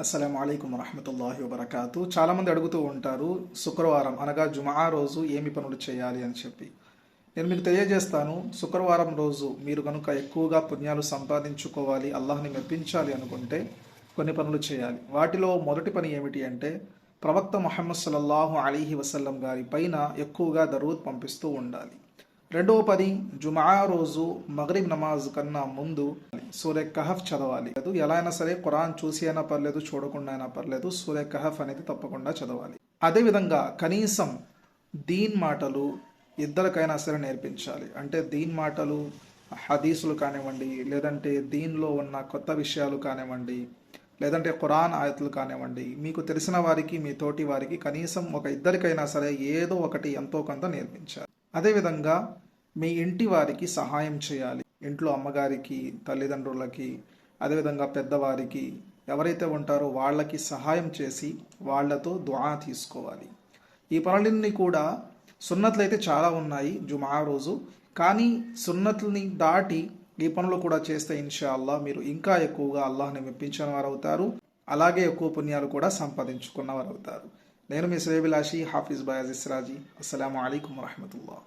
అస్సలం అయికం వరహమతుల్లాహి వబర్కాతు. చాలామంది అడుగుతూ ఉంటారు శుక్రవారం అనగా జుమా రోజు ఏమి పనులు చేయాలి అని చెప్పి. నేను మీకు తెలియజేస్తాను శుక్రవారం రోజు మీరు కనుక ఎక్కువగా పుణ్యాలు సంపాదించుకోవాలి అల్లాహ్ని మెప్పించాలి అనుకుంటే కొన్ని పనులు చేయాలి. వాటిలో మొదటి పని ఏమిటి అంటే ప్రవక్త మొహమ్మద్ సల్లల్లాహు అలీహి వసల్లం గారి పైన ఎక్కువగా దరూద్ పంపిస్తూ ఉండాలి. రెండవ పని జుమా రోజు మగరిబ్ నమాజ్ కన్నా ముందు సూర్య కహఫ్ చదవాలి. అది ఎలా అయినా సరే ఖురాన్ చూసి అయినా పర్లేదు చూడకుండా అయినా పర్లేదు సూర్య కహఫ్ అనేది తప్పకుండా చదవాలి. అదేవిధంగా కనీసం దీన్ మాటలు ఇద్దరికైనా సరే నేర్పించాలి. అంటే దీన్ మాటలు హదీసులు కానివ్వండి లేదంటే దీనిలో ఉన్న కొత్త విషయాలు కానివ్వండి లేదంటే ఖురాన్ ఆయతులు కానివ్వండి మీకు తెలిసిన వారికి మీ తోటి వారికి కనీసం ఒక ఇద్దరికైనా సరే ఏదో ఒకటి ఎంతో కొంత నేర్పించాలి. అదేవిధంగా మీ ఇంటి వారికి సహాయం చేయాలి. ఇంట్లో అమ్మగారికి తల్లిదండ్రులకి అదేవిధంగా పెద్దవారికి ఎవరైతే ఉంటారో వాళ్ళకి సహాయం చేసి వాళ్ళతో దుఆ తీసుకోవాలి. ఈ పనులన్నీ కూడా సున్నతులు అయితే చాలా ఉన్నాయి జుమా రోజు. కానీ సున్నతుల్ని దాటి ఈ పనులు కూడా చేస్తే ఇన్షా అల్లా మీరు ఇంకా ఎక్కువగా అల్లాహ్ని మెప్పించిన వారు అవుతారు అలాగే ఎక్కువ పుణ్యాలు కూడా సంపాదించుకున్న వారు అవుతారు నేను మీ శ్రేభిలాషి హాఫీజ్ బయాజ్ ఇస్రాజీ. అస్సలం అయికం వరహమతుల్లా.